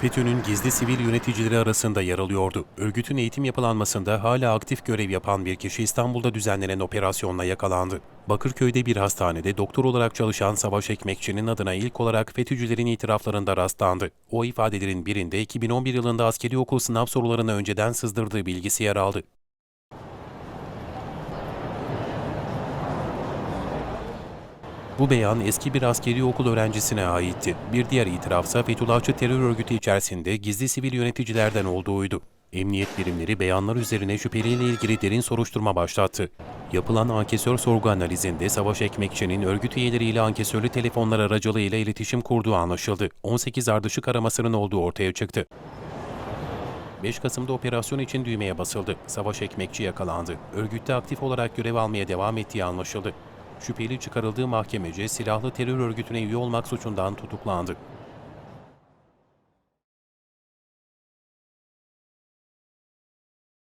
FETÖ'nün gizli sivil yöneticileri arasında yer alıyordu. Örgütün eğitim yapılanmasında hala aktif görev yapan bir kişi İstanbul'da düzenlenen operasyonla yakalandı. Bakırköy'de bir hastanede doktor olarak çalışan Savaş Ekmekçi'nin adına ilk olarak FETÖ'cülerin itiraflarında rastlandı. O ifadelerin birinde 2011 yılında askeri okul sınav sorularını önceden sızdırdığı bilgisi yer aldı. Bu beyan eski bir askeri okul öğrencisine aitti. Bir diğer itirafsa Fethullahçı terör örgütü içerisinde gizli sivil yöneticilerden olduğuydu. Emniyet birimleri beyanlar üzerine şüpheliyle ilgili derin soruşturma başlattı. Yapılan ankesör sorgu analizinde Savaş Ekmekçi'nin örgüt üyeleriyle ankesörlü telefonlar aracılığıyla iletişim kurduğu anlaşıldı. 18 ardışık aramasının olduğu ortaya çıktı. 5 Kasım'da operasyon için düğmeye basıldı. Savaş Ekmekçi yakalandı. Örgütte aktif olarak görev almaya devam ettiği anlaşıldı. Şüpheli çıkarıldığı mahkemece silahlı terör örgütüne üye olmak suçundan tutuklandı.